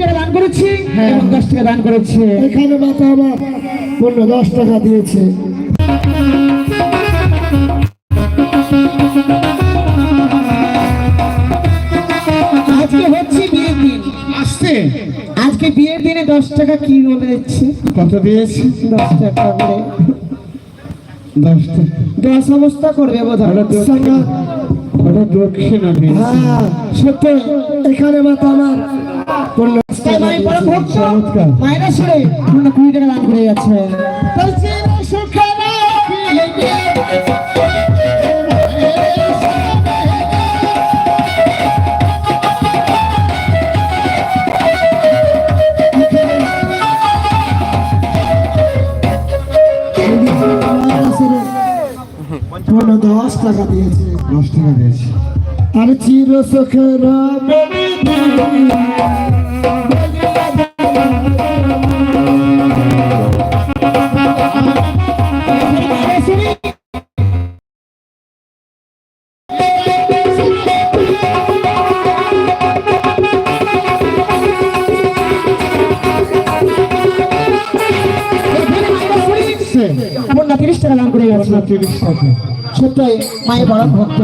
টাকা দান দশ টাকা দান করেছে। এখানে মাথা আমার পনেরো দশ টাকা দিয়েছে। দশ টাকা কি বলে দিচ্ছে কত দিয়েছে? দশ টাকা করে। দশ অবস্থা করবে বোধ হয় সঙ্গে ওটা দক্ষিণা হ্যাঁ সত্য। এখানে মাথা আমার। চমৎকার। কুড়ি টাকা দান করে যাচ্ছে। টাকা দিয়েছে দশ টাকা দিয়েছে আর চির সুখের তিরিশ টাকা দান করে যাচ্ছে তিরিশ টাকা সত্যই মায়ের বড় ভক্ত।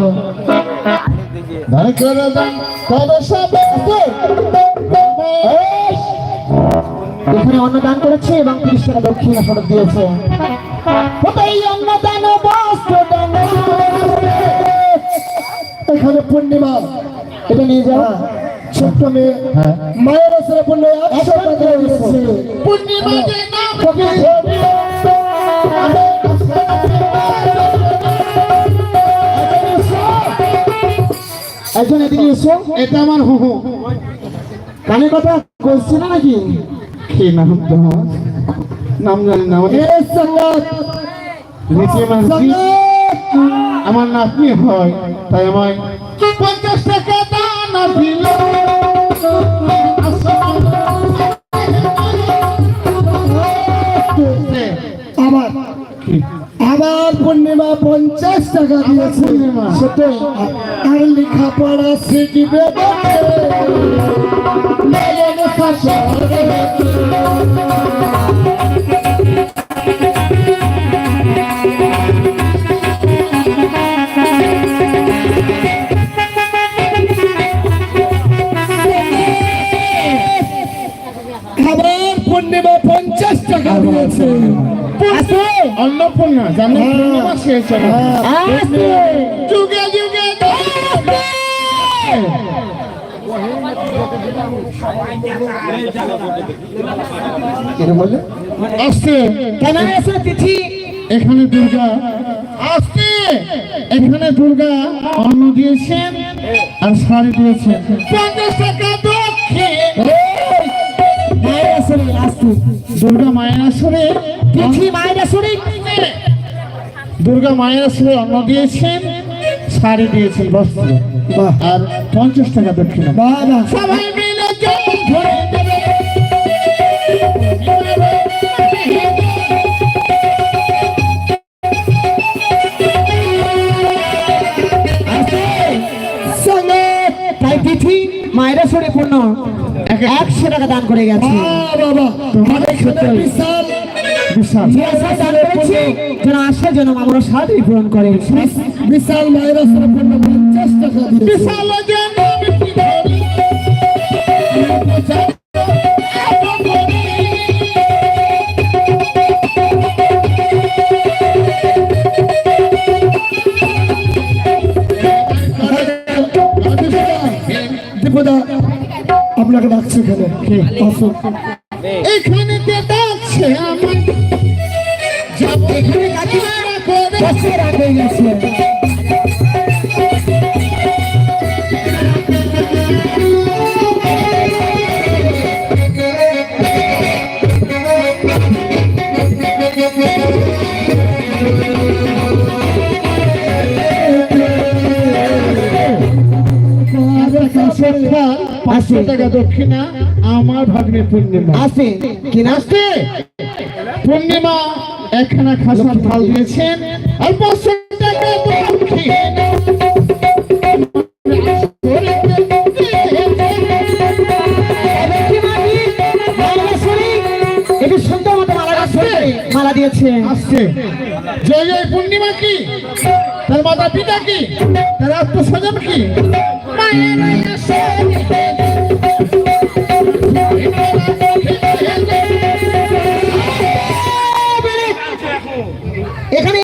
এখানে অন্নদান করেছে এবং তিরিশ টাকা দক্ষিণা ফেরত দিয়েছে। এখানে পূর্ণিমা। এটা নিয়ে যাও। ছোট্ট মেয়ে। মায়ের আসলে পূর্ণ পূর্ণিমা। একজন এদিকে এসো। এটা আমার হু হু কানে কথা করছি না নাকি? কি নাম তোমার? নাম জানি না আমাদের এর নিচে মাঝি আমার নাতনি হয় তাই আমায় পঞ্চাশ টাকা দানা দিল। আবার। কি? আবার পূর্ণিমা পঞ্চাশ টাকা দিয়েছে আর লেখাপড়া শিখবে আবার পূর্ণিমা পঞ্চাশ টাকা দিয়েছে। অন্নপূর্ণা জানেন হ্যাঁ। পূর্ণিমা শেষ হবে। যুগে যুগে আসছে। কেন এসো তিথি? এখানে দুর্গা। আসছে। এখানে দুর্গা অন্ন দিয়েছেন আর শাড়ি দিয়েছেন। পঞ্চাশ টাকা দুর্গা মায়ের আসরে তিথি মায়ের আসরে দুর্গা মায়ের আসরে অন্ন দিয়েছেন শাড়ি দিয়েছেন বস্ত্র। আর পঞ্চাশ টাকা দক্ষিণা। বাবা সবাই টাকা দান করে গেছে। যেন আমরা সাথে পূরণ করে। বিশাল মায়ের চেষ্টা বিশাল এখানে এখানে কে ডাকছে এখানে কাকিমারা করে। গেছে পাঁচশো টাকা দক্ষিণা আমার ভাগ্নে পূর্ণিমা। আছে। কি না আসতে পূর্ণিমা একখানা খাসার থাল দিয়েছেন। আর পাঁচশো টাকা মালা দিয়েছে। আসছে জয় জয় পূর্ণিমা কি? তার মাতা পিতা কি? তার আত্মস্বজন কি? মায়ের আসে